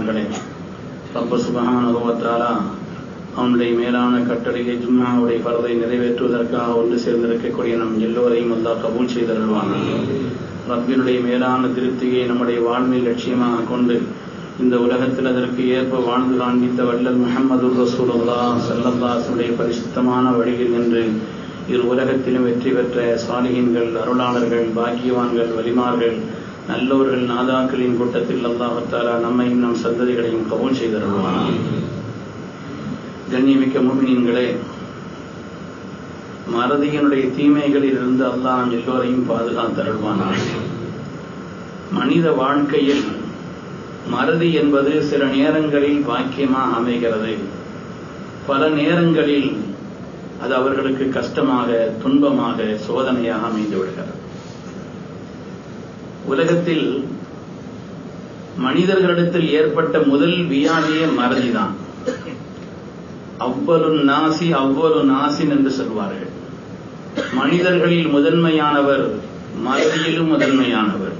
நல்லடியார்களே ரப்ப சுபஹானுவத்தாலா அவனுடைய மேலான கட்டளையை ஜும்மாவுடைய பரதை நிறைவேற்றுவதற்காக ஒன்று சேர்ந்திருக்கக்கூடிய நம் எல்லோரையும் அல்லா கபூல் செய்தருள்வான். ரப்பினுடைய மேலான திருப்தியை நம்முடைய வாழ்வில் லட்சியமாக கொண்டு இந்த உலகத்தில் அதற்கு ஏற்ப வாழ்ந்து காண்பித்த வல்லல் முகமது ரசூலுல்லா சல்லல்லாசுடைய பரிசுத்தமான வழியில் நின்று இரு உலகத்திலும் வெற்றி பெற்ற சாலிகின்கள் அருளாளர்கள் பாக்கியவான்கள் வலிமார்கள் நல்லோர்கள் நாதாக்களின் கூட்டத்தில் அல்லாஹத்தாலா நம்மையும் நம் சந்ததிகளையும் கபூல் செய்திருக்கலாம் கண்ணியமிக்க முமினீன்களே மறதியினுடைய தீமைகளில் இருந்து அல்லாஹ் நம் எல்லோரையும் பாதுகாத்தருள்வானா மனித வாழ்க்கையில் மறதி என்பது சில நேரங்களில் பாக்கியமாக அமைகிறது. பல நேரங்களில் அது அவர்களுக்கு கஷ்டமாக துன்பமாக சோதனையாக அமைந்து விடுகிறது. உலகத்தில் மனிதர்களிடத்தில் ஏற்பட்ட முதல் வியாதியே மறதிதான். அவ்வளு நாசி அவ்வளு நாசின் என்று சொல்வார்கள். மனிதர்களில் முதன்மையானவர் மறதியிலும் முதன்மையானவர்.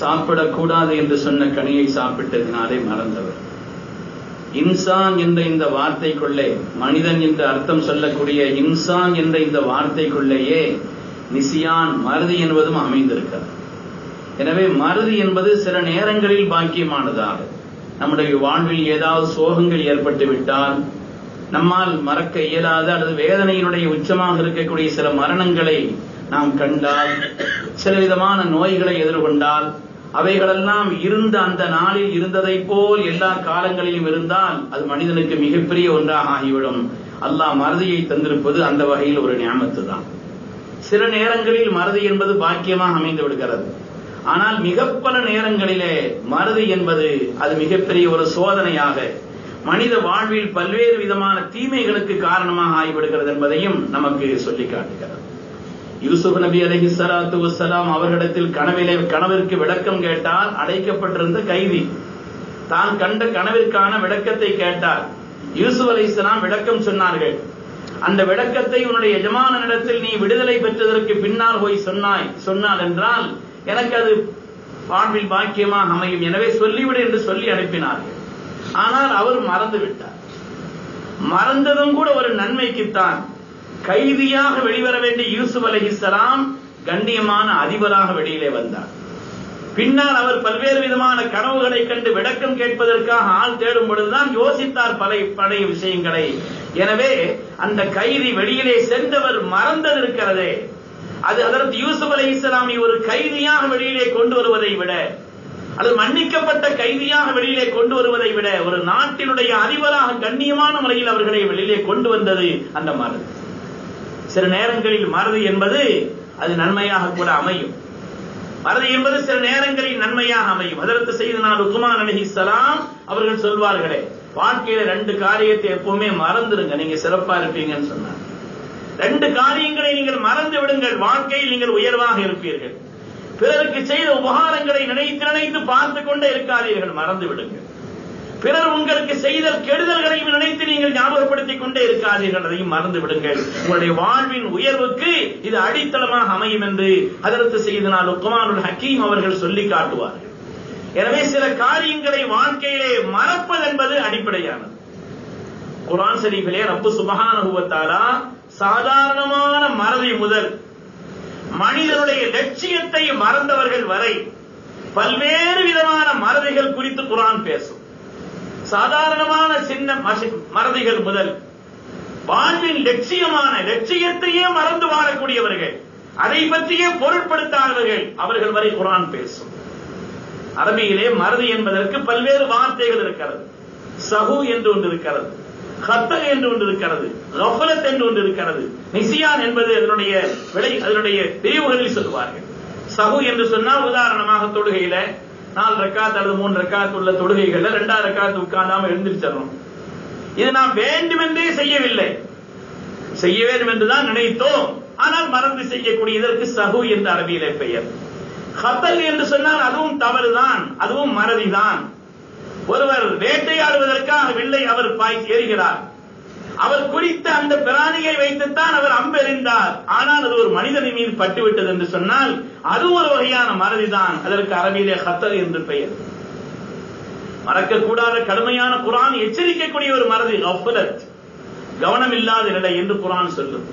சாப்பிடக்கூடாது என்று சொன்ன கனியை சாப்பிட்டதினாலே மறந்தவர். இன்சான் என்ற இந்த வார்த்தைக்குள்ளே மனிதன் என்று அர்த்தம் சொல்லக்கூடிய இன்சான் என்ற இந்த வார்த்தைக்குள்ளேயே நிசியான் மறதி என்பதும் அமைந்திருக்கிறது. எனவே மருதி என்பது சில நேரங்களில் பாக்கியமானதாக நம்முடைய வாழ்வில் ஏதாவது சோகங்கள் ஏற்பட்டு விட்டால் நம்மால் மறக்க இயலாத அல்லது வேதனையினுடைய உச்சமாக இருக்கக்கூடிய சில மரணங்களை நாம் கண்டால் சில விதமான நோய்களை எதிர்கொண்டால் அவைகளெல்லாம் இருந்த அந்த நாளில் இருந்ததை போல் எல்லா காலங்களிலும் இருந்தால் அது மனிதனுக்கு மிகப்பெரிய ஒன்றாக ஆகிவிடும். அல்லாஹ் மறதியை தந்திருப்பது அந்த வகையில் ஒரு ஞாபத்து தான் சில நேரங்களில் மறதி என்பது பாக்கியமாக அமைந்து விடுகிறது. ஆனால் மிக பல நேரங்களிலே மருது என்பது அது மிகப்பெரிய ஒரு சோதனையாக மனித வாழ்வில் பல்வேறு விதமான தீமைகளுக்கு காரணமாக ஆகிவிடுகிறது என்பதையும் நமக்கு சொல்லி காட்டுகிறது. யூசுப் நபி அலஹி சலாத்து வசலாம் அவர்களிடத்தில் கனவிலே கனவிற்கு விளக்கம் கேட்டால் அடைக்கப்பட்டிருந்த கைதி. தான் கண்ட கனவிற்கான விளக்கத்தை கேட்டார். யூசுப் அலி இஸ்லாம் விளக்கம் சொன்னார்கள் அந்த விளக்கத்தை உன்னுடைய எஜமானிடத்தில் நீ விடுதலை பெற்றதற்கு பின்னால் போய் சொன்னாய் சொன்னால் என்றால் எனக்கு அது வாழ்வில் பாக்கியமாக அமையும். எனவே சொல்லிவிடு என்று சொல்லி அனுப்பினார்கள் ஆனால் அவர் மறந்து விட்டார். மறந்ததும் கூட ஒரு நன்மைக்குத்தான் கைதியாக வெளிவர வேண்டிய யூசுப் அலஹிசலாம் கண்ணியமான அதிபராக வெளியிலே வந்தார். பின்னால் அவர் பல்வேறு விதமான கனவுகளை கண்டு விளக்கம் கேட்பதற்காக ஆள் தேடும் பொழுதுதான் யோசித்தார் பல பழைய விஷயங்களை. எனவே அந்த கைதி வெளியிலே சென்றவர் மறந்தது இருக்கிறதே. அது அதற்கு யூசுப் அலி இஸ்லாமி ஒரு கைதியாக வெளியிலே கொண்டு வருவதை விட அல்லது மன்னிக்கப்பட்ட கைதியாக வெளியிலே கொண்டு வருவதை விட ஒரு நாட்டினுடைய அதிபராக கண்ணியமான முறையில் அவர்களை வெளியிலே கொண்டு வந்தது அந்த மருது. சில நேரங்களில் மருது என்பது அது நன்மையாக கூட அமையும். மறதி என்பது சில நேரங்களில் நன்மையாக அமையும். அதற்கு செய்து நான் உக்குமான் அலஹி அவர்கள் சொல்வார்களே வாழ்க்கையில ரெண்டு காரியத்தை எப்பவுமே மறந்துருங்க. நீங்க சிறப்பா இருப்பீங்கன்னு சொன்னாங்க ரெண்டு காரியங்களை நீங்கள் மறந்து விடுங்கள். வாழ்க்கையில் நீங்கள் உயர்வாக இருப்பீர்கள். பிறருக்கு செய்த உபகாரங்களை நினைத்து நினைத்து பார்த்து கொண்டே இருக்காதீர்கள். மறந்து விடுங்கள். பிறர் உங்களுக்கு செய்த கெடுதல்களை நினைத்து நீங்கள் ஞாபகப்படுத்திக் கொண்டே இருக்காதீர்கள். அதையும் மறந்து விடுங்கள். உங்களுடைய வாழ்வின் உயர்வுக்கு இது அடித்தளமாக அமையும் என்று அதற்கு செய்தனால் உக்குமானுல் ஹக்கீம் அவர்கள் சொல்லி காட்டுவார்கள். எனவே சில காரியங்களை வாழ்க்கையிலே மறப்பது என்பது அடிப்படையானது. குரான் ஷரீஃபிலே ரப்பு சுபஹானுவத்தாலா சாதாரணமான மறதி முதல் மனிதனுடைய லட்சியத்தை மறந்தவர்கள் வரை பல்வேறு விதமான மறதிகள் குறித்து குரான் பேசும். சாதாரணமான சின்ன மறதிகள் முதல் வாழ்வின் லட்சியமான லட்சியத்தையே மறந்து வாழக்கூடியவர்கள் அதை பற்றியே பொருட்படுத்தாதவர்கள் அவர்கள் வரை குரான் பேசும். அரபியிலே மறதி என்பதற்கு பல்வேறு வார்த்தைகள் இருக்கிறது. சகு என்று ஒன்று இருக்கிறது. ஹத்தல் என்று ஒன்று இருக்கிறது ரஃபலத் என்று ஒன்று இருக்கிறது நிசியான் என்பது அதனுடைய விலை அதனுடைய பிரிவுகளில் சொல்லுவார்கள். சகு என்று சொன்னால் உதாரணமாக தொடுகையில நாலு ரக்காத் அல்லது மூணு ரக்காத் உள்ள தொடுகைகள்ல ரெண்டாவது ரக்காத் உட்கார்ந்தாம எழுந்திருச்சிடணும். இது நாம் வேண்டுமென்றே செய்யவில்லை. செய்ய வேண்டும் என்றுதான் நினைத்தோம். ஆனால் மறந்து செய்யக்கூடிய இதற்கு சகு என்று அரபியிலே பெயர். ஹத்தல் என்று சொன்னால் அதுவும் தவறுதான் அதுவும் மறதிதான். ஒருவர் வேட்டையாடுவதற்காக வில்லை அவர் பாய் ஏறுகிறார். அவர் குறித்த அந்த பிராணியை வைத்துத்தான் அவர் அம்பெறிந்தார் ஆனால் அது ஒரு மனிதனின் மீது பட்டுவிட்டது என்று சொன்னால் அது ஒரு வகையான மறதிதான். அதற்கு அரபியிலே ஹத்தர் என்று பெயர். மறக்கக்கூடாத கடுமையான குரான் எச்சரிக்கக்கூடிய ஒரு மறதி கஃபலத். கவனம் இல்லாத நிலை என்று குரான் சொல்லும்.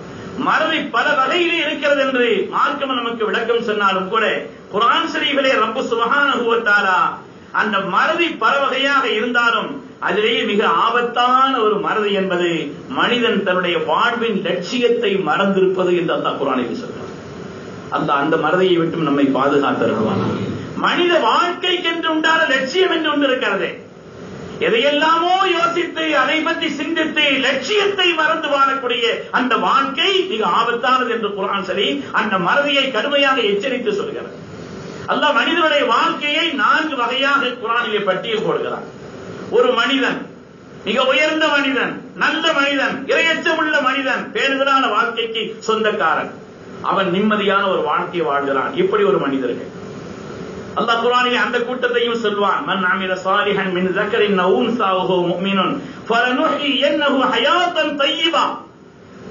மறதி பல வகையிலே இருக்கிறது என்று மார்க்கம் நமக்கு விளக்கம் சொன்னாலும் கூட குரான் ஷரீஃபிலே ரப்பு சுபஹானஹு வ தஆலா அந்த மறதி பல வகையாக இருந்தாலும் அதிலேயே மிக ஆபத்தான ஒரு மறதி என்பது மனிதன் தன்னுடைய வாழ்வின் லட்சியத்தை மறந்திருப்பது என்று அந்த குரானில் சொல்றார் அந்த அந்த மறதியை விட்டும் நம்மை பாதுகாத்தருவான் மனித வாழ்க்கைக்கென்று உண்டான லட்சியம் என்று ஒன்று இருக்கிறது. எதையெல்லாமோ யோசித்து அதை பற்றி சிந்தித்து லட்சியத்தை மறந்து வாழக்கூடிய அந்த வாழ்க்கை மிக ஆபத்தானது என்று குரான் சரி அந்த மறதியை கடுமையாக எச்சரித்து சொல்கிறது அல்லாஹ் மனிதனுடைய வாழ்க்கையை நான்கு வகையாக குரானிலே பட்டியல் போடுகிறான். ஒரு மனிதன் மிக உயர்ந்த மனிதன் நல்ல மனிதன் இரையச்சமுள்ள மனிதன் பேருதலான வாழ்க்கைக்கு சொந்தக்காரன். அவன் நிம்மதியான ஒரு வாழ்க்கையை வாழ்கிறான். இப்படி ஒரு மனிதர்கள். அல்லாஹ் குரானிலே அந்த கூட்டத்தையும் சொல்வான் மன் அமில சாலிஹன் மின் ஸக்கரின் சாவுகோ உன்ஸா பல முஃமினுன் ஃபலனுஹ்யியன்னஹு ஹயாத்தன் தய்யிபா.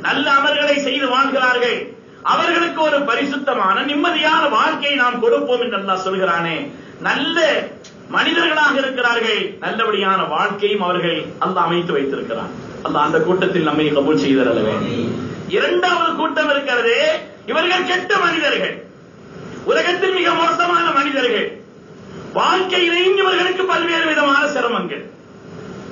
நல்ல அமல்களை செய்து வாழ்கிறார்கள். அவர்களுக்கு ஒரு பரிசுத்தமான நிம்மதியான வாழ்க்கையை நாம் கொடுப்போம் என்று அல்லாஹ் சொல்கிறானே. நல்ல மனிதர்களாக இருக்கிறார்கள். நல்லபடியான வாழ்க்கையும் அவர்கள் அல்ல அமைத்து வைத்திருக்கிறான். அல்ல அந்த கூட்டத்தில் நம்மை கபூல் செய்தரல இரண்டாவது கூட்டம் இருக்கிறது இவர்கள் கெட்ட மனிதர்கள். உலகத்தில் மிக மோசமான மனிதர்கள். வாழ்க்கையிலேயும் இவர்களுக்கு பல்வேறு விதமான சிரமங்கள்.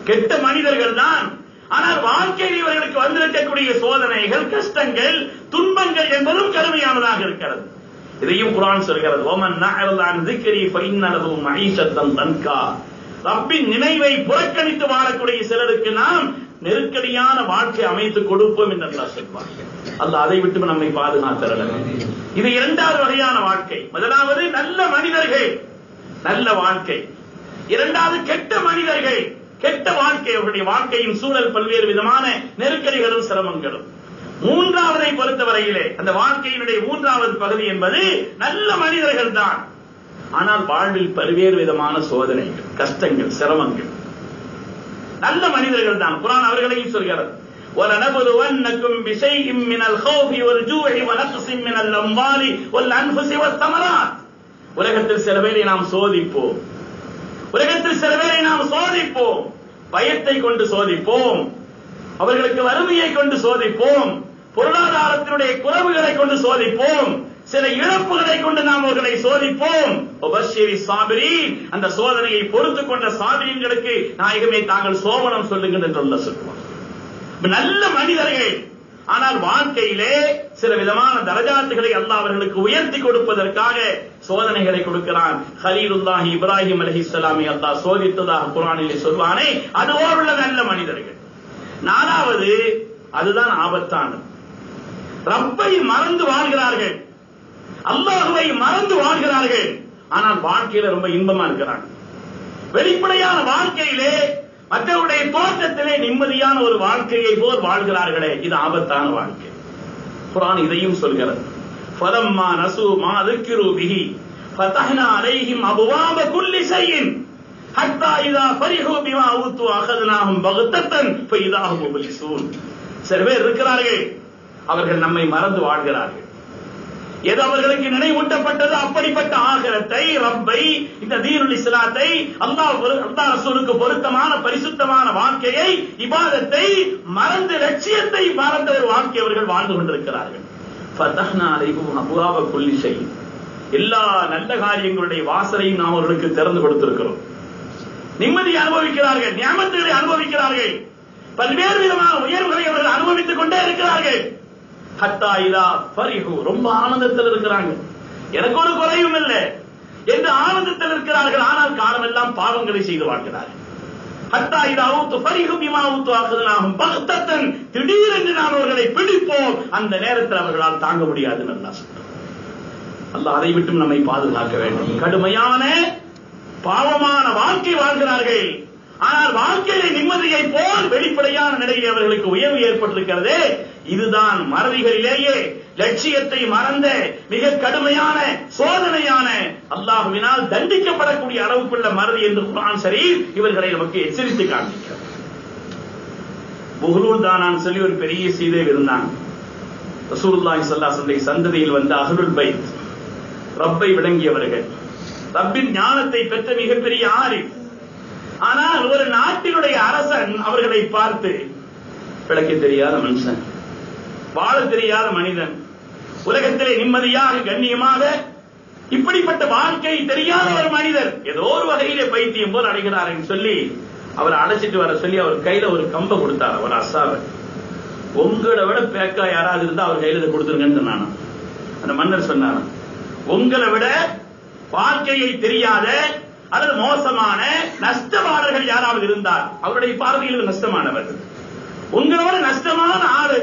கெட்ட மனிதர்கள் தான் ஆனால் வாழ்க்கையில் இவர்களுக்கு வந்திருக்கக்கூடிய சோதனைகள் கஷ்டங்கள் துன்பங்கள் என்பதும் கடுமையானதாக இருக்கிறது. இதையும் குரான் சொல்கிறது. ஓமன் நாயர்தான் திக்கிரி பைன்னளவும் மகிஷத்தம் தன்கா. ரப்பின் நினைவை புறக்கணித்து வாழக்கூடிய சிலருக்கு நாம் நெருக்கடியான வாழ்க்கை அமைத்து கொடுப்போம் என்று அல்லா சொல்வார் அல்ல அதை விட்டு நம்மை பாதுகாத்தரல. இது இரண்டாவது வகையான வாழ்க்கை. முதலாவது நல்ல மனிதர்கள். நல்ல வாழ்க்கை. இரண்டாவது கெட்ட மனிதர்கள். கெட்ட வாழ்க்கை அவருடைய வாழ்க்கையின் சூழல் பல்வேறு விதமான நெருக்கடிகளும் சிரமங்களும் மூன்றாவதை பொறுத்தவரையிலே அந்த வாழ்க்கையினுடைய மூன்றாவது பகுதி என்பது நல்ல மனிதர்கள் தான் ஆனால் வாழ்வில் பல்வேறு விதமான சோதனைகள் கஷ்டங்கள் சிரமங்கள் நல்ல மனிதர்கள் தான் குரான் அவர்களையும் சொல்கிறது وَلَنَبْلُوَنَّكُمْ بِشَيْءٍ مِّنَ الْخَوْفِ وَالْجُوعِ وَنَقْصٍ مِّنَ الْأَمْوَالِ وَالْأَنفُسِ وَالثَّمَرَاتِ உலகத்தில் சில பேரை நாம் சோதிப்போம் உலகத்தில் சில பேரை நாம் சோதிப்போம். பயத்தை கொண்டு சோதிப்போம். அவர்களுக்கு வறுமையை கொண்டு சோதிப்போம். பொருளாதாரத்தினுடைய குறைவுகளை கொண்டு சோதிப்போம். சில இழப்புகளை கொண்டு நாம் அவர்களை சோதிப்போம். உபஷிரி சாபிரி அந்த சோதனையை பொறுத்து கொண்ட சாபிரியங்களுக்கு நாயகமே தாங்கள் சோமனம் சொல்லுங்கள் என்று சொல்ல சொல்லுவோம் நல்ல மனிதர்கள் ஆனால் வாழ்க்கையிலே சில விதமான தரஜாத்துகளை அல்லாஹ் அவர்களுக்கு உயர்த்தி கொடுப்பதற்காக சோதனைகளை கொடுக்கிறான். ஹலீலுல்லாஹி இப்ராஹிம் அலைஹிஸ்ஸலாமை அல்லாஹ் சோதித்ததாக குரானிலே சொல்வானே அதுபோல் உள்ள நல்ல மனிதர்கள். நாலாவது அதுதான் ஆபத்தானது. ரப்பை மறந்து வாழ்கிறார்கள். அல்லாஹுவை மறந்து வாழ்கிறார்கள். ஆனால் வாழ்க்கையில ரொம்ப இன்பமா இருக்கிறாங்க. வெளிப்படையான வாழ்க்கையிலே மற்றவருடைய தோற்றத்திலே நிம்மதியான ஒரு வாழ்க்கையை போல் வாழ்கிறார்களே இது ஆபத்தான வாழ்க்கை குரான் இதையும் சொல்கிறது ஃபலம்மா நசு மா ذكروا به فتحنا عليهم ابواب كل شيء حتى اذا فرحوا بما اوتوا اخذناهم بغتة فاذا هم مبلسون சில பேர் இருக்கிறார்கள் அவர்கள் நம்மை மறந்து வாழ்கிறார்கள் எது அவர்களுக்கு நினைவூட்டப்பட்டது அப்படிப்பட்ட ஆகலத்தை ரப்பை இந்த தீனுல் இஸ்லாத்தை அல்லாஹ் ரசூலுக்கு பொருத்தமான பரிசுத்தமான வாழ்க்கையை இபாதத்தை மறந்து லட்சியத்தை மறந்த ஒரு வாழ்க்கை அவர்கள் வாழ்ந்து கொண்டிருக்கிறார்கள். ஃபதஹ்னா அலைஹிம் எல்லா நல்ல காரியங்களுடைய வாசலையும் நாம் அவர்களுக்கு திறந்து கொடுத்திருக்கிறோம். நிம்மதி அனுபவிக்கிறார்கள் நியமத்துகளை அனுபவிக்கிறார்கள். பல்வேறு விதமான உயர்வுகளை அவர்கள் அனுபவித்துக் கொண்டே இருக்கிறார்கள். ஹத்தா இதா பரிஹு ரொம்ப ஆனந்தத்தில் இருக்கிறாங்க. எனக்கு ஒரு குறையும் இல்லை. என்று ஆனந்தத்தில் இருக்கிறார்கள். ஆனால் காலமெல்லாம் பாவங்களை செய்து வாழ்கிறார்கள். ஹத்தா இதாவுத்து ஊத்து ஃபரிஹு ஆகுதுனாகும் பக்தத்தன் திடீரென்று நாம் அவர்களை பிடிப்போம். அந்த நேரத்தில் அவர்களால் தாங்க முடியாது நல்லா சொல்றோம் அல்ல அதை விட்டும் நம்மை பாதுகாக்க வேண்டும். கடுமையான பாவமான வாழ்க்கை வாழ்கிறார்கள். ஆனால் வாழ்க்கையில நிம்மதியை போல் வெளிப்படையான நிலையில் அவர்களுக்கு உயர்வு ஏற்பட்டிருக்கிறது. இதுதான் மறதிகளிலேயே லட்சியத்தை மறந்த மிக கடுமையான சோதனையான அல்லாஹுவினால் தண்டிக்கப்படக்கூடிய அளவுக்குள்ள மறதி என்று குரான் சரி இவர்களை நமக்கு எச்சரித்து காண்பிக்கிறார் தானான் சொல்லி ஒரு பெரிய சீதை இருந்தாங்க ரசூலுல்லாஹி ஸல்லல்லாஹு சந்ததியில் வந்த அகருள் பைத். ரப்பை விளங்கியவர்கள். ரப்பின் ஞானத்தை பெற்ற மிகப்பெரிய ஆரி ஆனால் ஒரு நாட்டினுடைய அரசன் அவர்களை பார்த்து விளக்க தெரியாத மனுஷன். வாழ தெரியாத மனிதன். உலகத்திலே நிம்மதியாக கண்ணியமாக இப்படிப்பட்ட வாழ்க்கை தெரியாத ஒரு மனிதர். ஏதோ ஒரு வகையிலே பைத்தியம் போல் அடைகிறார் என்று சொல்லி அவர் அழைச்சிட்டு வர சொல்லி அவர் கையில ஒரு கம்பை கொடுத்தார் அவர் அசாவை. உங்களை விட பேக்கா யாராவது இருந்தா அவர் கையில இதை கொடுத்துருங்கன்னு சொன்னானா? அந்த மன்னர் சொன்னாராம் உங்களை விட வாழ்க்கையை தெரியாத அல்லது மோசமான நஷ்டமாளர்கள் யாராவது இருந்தார் அவருடைய பார்வையில் நஷ்டமானவர். உங்களை விட நஷ்டமான ஆளு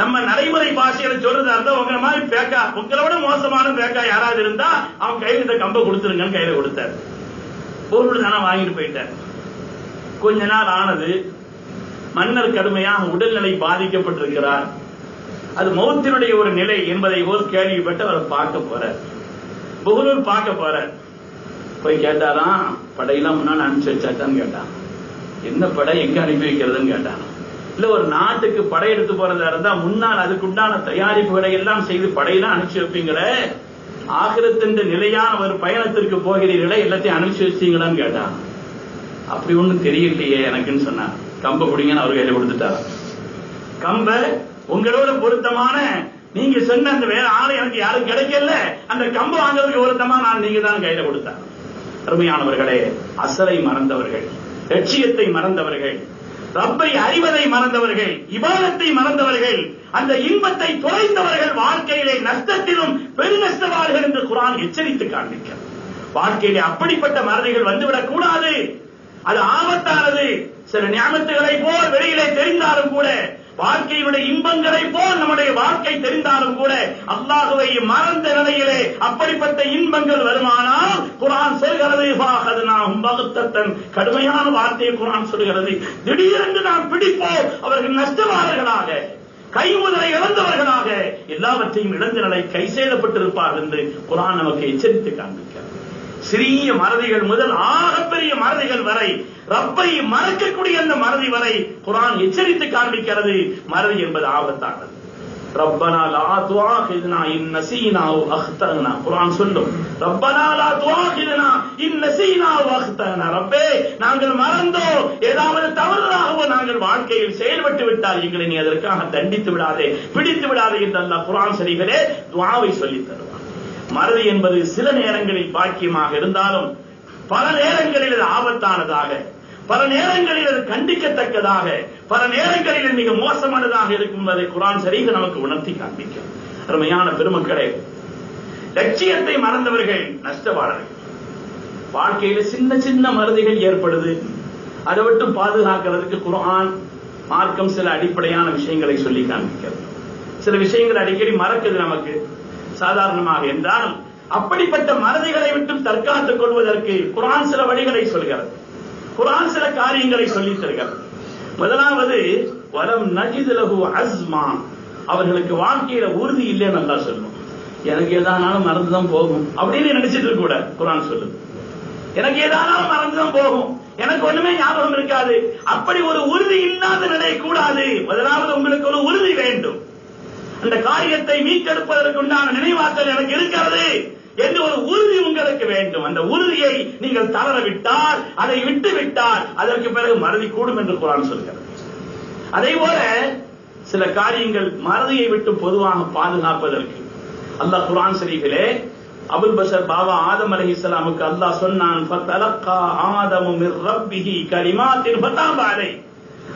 நம்ம நடைமுறை பாஷையில சொல்றதா இருந்தா உங்களை மாதிரி பேக்கா உங்களை விட மோசமான பேக்கா யாராவது இருந்தா அவன் கையில் இந்த கம்பை கொடுத்துருங்கன்னு கையில கொடுத்தார். பொருள் தானே வாங்கிட்டு போயிட்டார். கொஞ்ச நாள் ஆனது மன்னர் கடுமையாக உடல்நிலை பாதிக்கப்பட்டிருக்கிறார். அது மௌத்தினுடைய ஒரு நிலை என்பதை போல் கேள்விப்பட்டு அவரை பார்க்க போறார். புகழூர் பார்க்க போறார். போய் கேட்டாராம் படையெல்லாம் முன்னாடி அனுப்பிச்சு வச்சாட்டான்னு கேட்டான் என்ன படை எங்க அனுப்பி வைக்கிறதுன்னு கேட்டான் இல்ல ஒரு நாட்டுக்கு படையெடுத்து போறதா இருந்தா முன்னால் அதுக்குண்டான தயாரிப்புகளை எல்லாம் செய்து படையெல்லாம் அனுப்பிச்சு வைப்பீங்களே? ஆகிரத்தின் நிலையான ஒரு பயணத்திற்கு போகிறீர்களே எல்லாத்தையும் அனுப்பிச்சு வச்சீங்களான்னு கேட்டான் அப்படி ஒண்ணும் தெரியலையே எனக்குன்னு சொன்னான் கம்ப குடிங்கன்னு அவர் கையில கொடுத்துட்டார் கம்ப உங்களோட பொருத்தமான நீங்க சொன்ன அந்த வேற ஆளு எனக்கு யாரும் கிடைக்கல. அந்த கம்ப வாங்குறதுக்கு பொருத்தமா நான் நீங்க தான் கையில கொடுத்தார் அருமையானவர்களே அசலை மறந்தவர்கள் லட்சியத்தை மறந்தவர்கள் ரப்பை அறிவதை மறந்தவர்கள் இபாதத்தை மறந்தவர்கள் அந்த இன்பத்தை தொலைந்தவர்கள் வாழ்க்கையிலே நஷ்டத்திலும் பெருநஷ்டவார்கள் என்று குரான் எச்சரித்து காண்பிக்கிறது. வாழ்க்கையிலே அப்படிப்பட்ட மறதிகள் வந்துவிடக் கூடாது. அது ஆபத்தானது. சில ஞாபகத்துகளை போல் வெளியிலே தெரிந்தாலும் கூட வாழ்க்கையுடைய இன்பங்களை போல் நம்முடைய வாழ்க்கை தெரிந்தாலும் கூட அல்லாஹுவை மறந்த நிலையிலே அப்படிப்பட்ட இன்பங்கள் வருமானால் குரான் சொல்கிறது நாம் பகுத்தத்தன் கடுமையான வார்த்தையை குரான் சொல்கிறது. திடீரென்று நாம் பிடிப்போம். அவர்கள் நஷ்டவாளர்களாக கைமுதலை இழந்தவர்களாக எல்லாவற்றையும் இழந்த நிலை கை செய்தப்பட்டிருப்பார் என்று குரான் நமக்கு எச்சரித்து காண்பிக்கிறார். சிறிய மறதிகள் முதல் ஆகப்பெரிய மறதிகள் வரை ரப்பை மறக்கக்கூடிய அந்த மறதி வரை குரான் எச்சரித்து காண்பிக்கிறது. மறதி என்பது ஆபத்தானது. ரப்பனா லா துஆஹிதுனா இன் நசீனா அவ் அக்தனா குர்ஆன் சொல்லும் ரப்பனா லா துஆஹிதுனா இன் நசீனா ஓ அக்தனா ரப்பே நாங்கள் மறந்தோ ஏதாவது தவறாகவோ நாங்கள் வாழ்க்கையில் செயல்பட்டு விட்டால் எங்களை நீ அதற்காக தண்டித்து விடாதே பிடித்து விடாதே என்று அல்லாஹ் குர்ஆன் சரிகளே துஆவை சொல்லித் தருவான். மறதி என்பது சில நேரங்களில் பாக்கியமாக இருந்தாலும் பல நேரங்களில் அது ஆபத்தானதாக பல நேரங்களில் அது கண்டிக்கத்தக்கதாக பல நேரங்களில் மிக மோசமானதாக இருக்கும் என்பதை குரான் சரிக நமக்கு உணர்த்தி காண்பிக்கும் அருமையான பெருமக்களே லட்சியத்தை மறந்தவர்கள் நஷ்டவாளர்கள். வாழ்க்கையில் சின்ன சின்ன மருதிகள் ஏற்படுது. அதை விட்டு பாதுகாக்கிறதுக்கு குரான் மார்க்கம் சில அடிப்படையான விஷயங்களை சொல்லி காண்பிக்கிறது. சில விஷயங்கள் அடிக்கடி மறக்குது நமக்கு. சாதாரணமாக என்றால் அப்படிப்பட்ட மறதிகளை விட்டு தற்காத்துக் கொள்வதற்கு குரான் சில வழிகளை சொல்கிறது. குரான் சில காரியங்களை சொல்லித் தருகிறது. முதலாவது வலம் நஜிதலகு அஸ்மா. அவர்களுக்கு வாழ்க்கையில உறுதி இல்லைன்னு நல்லா சொல்லும் எனக்கு ஏதானாலும் மறந்துதான் போகும். அப்படின்னு நினைச்சிட்டு இருக்க கூட குரான் சொல்லுது. எனக்கு ஏதானாலும் மறந்துதான் போகும். எனக்கு ஒண்ணுமே ஞாபகம் இருக்காது. அப்படி ஒரு உறுதி இல்லாத நிலை கூடாது. முதலாவது உங்களுக்கு ஒரு உறுதி வேண்டும். அந்த காரியத்தை மீட்டெடுப்பதற்கு உண்டான நினைவாற்றல் எனக்கு இருக்கிறது என்று ஒரு உறுதி உங்களுக்கு வேண்டும். அந்த உறுதியை நீங்கள் தளர விட்டால் அதை விட்டு விட்டால் அதற்கு பிறகு மறதி கூடும் என்று குரான் சொல்கிறது. அதே போல சில காரியங்கள் மறதியை விட்டு பொதுவாக பாதுகாப்பதற்கு. அல்லாஹ் குரான் ஷரீஃபிலே அபுல் பஷர் பாபா ஆதம் அலி இஸ்லாமுக்கு அல்லாஹ் சொன்னான்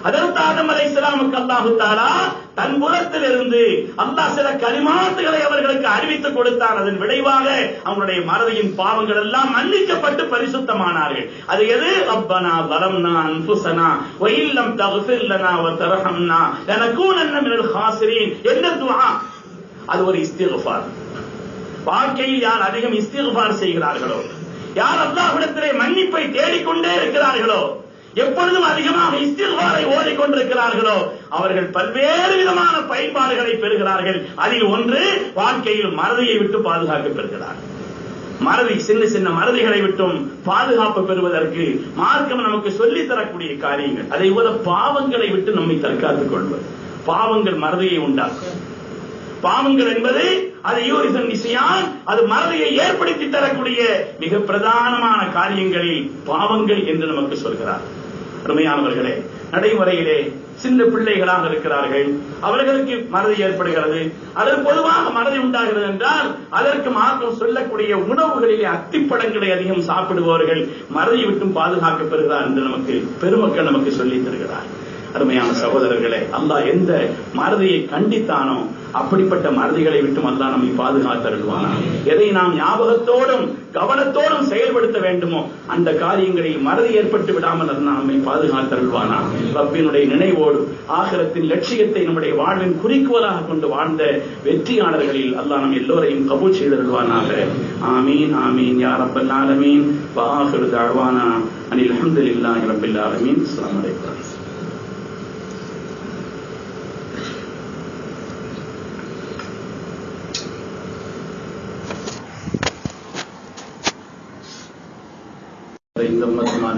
அதற்கு ஆதம் அலை இஸ்லாமுக்கு அல்லாஹு தாலா தன் புறத்திலிருந்து அல்லாஹ் சில கரிமாத்துகளை அவர்களுக்கு அறிவித்து கொடுத்தான். அதன் விளைவாக அவங்களுடைய மறதியின் பாவங்கள் எல்லாம் மன்னிக்கப்பட்டு பரிசுத்தமானார்கள். அது எது? ரப்பனா வரம்னா அன்புசனா வயில்லம் தகுசில்லனா லனா எனக்கும் மினல் ஹாசிரீன். என்ன துஆ? அது ஒரு இஸ்திக்ஃபார். வாழ்க்கையில் யார் அதிகம் இஸ்திக்ஃபார் செய்கிறார்களோ யார் அல்லாஹ்விடத்திலே மன்னிப்பை தேடிக்கொண்டே இருக்கிறார்களோ எப்பொழுதும் அதிகமாக இஸ்தில்வாரை ஓடிக்கொண்டிருக்கிறார்களோ அவர்கள் பல்வேறு விதமான பயன்பாடுகளை பெறுகிறார்கள். அதில் ஒன்று வாழ்க்கையில் மறதியை விட்டு பாதுகாக்க பெறுகிறார்கள் மறதி சின்ன சின்ன மறதிகளை விட்டும் பாதுகாப்பு பெறுவதற்கு மார்க்கம் நமக்கு சொல்லி தரக்கூடிய காரியங்கள். அதை போல பாவங்களை விட்டு நம்மை தற்காத்துக் கொள்வது. பாவங்கள் மறதியை உண்டாக்கும். பாவங்கள் என்பது அது யூரிசன் இசையால் அது மறதியை ஏற்படுத்தி தரக்கூடிய மிக பிரதானமான காரியங்களில் பாவங்கள் என்று நமக்கு சொல்கிறார். அருமையானவர்களே நடைமுறையிலே சின்ன பிள்ளைகளாக இருக்கிறார்கள். அவர்களுக்கு மறதி ஏற்படுகிறது. அதற்கு பொதுவாக மறதி உண்டாகிறது என்றால் அதற்கு மாற்றம் சொல்லக்கூடிய உணவுகளிலே அத்திப்பழங்களை அதிகம் சாப்பிடுபவர்கள் மறதி விட்டும் பாதுகாக்கப்படுகிறார் என்று நமக்கு பெருமக்கள் நமக்கு சொல்லித் தருகிறார். அருமையான சகோதரர்களே அல்லாஹ் எந்த மறதியை கண்டித்தானோ அப்படிப்பட்ட மறதிகளை விட்டும் அல்லா நம்மை பாதுகாத்தருள்வானா எதை நாம் ஞாபகத்தோடும் கவனத்தோடும் செயல்படுத்த வேண்டுமோ அந்த காரியங்களில் மறதி ஏற்பட்டு விடாமல் அல்லா நம்மை பாதுகாத்தருள்வானா ரப்பினுடைய நினைவோடு ஆகரத்தின் லட்சியத்தை நம்முடைய வாழ்வின் குறிக்கோளாக கொண்டு வாழ்ந்த வெற்றியாளர்களில் அல்லா நம் எல்லோரையும் கபூல் செய்தருள்வானாக ஆமீன் ஆமீன் யா ரப்பல் ஆலமீன். வாஹிரு தாழ்வானா அனில் அஹமதுல்லாஹி ரப்பில் ஆலமீன். அஸ்ஸலாமு அலைக்கும்.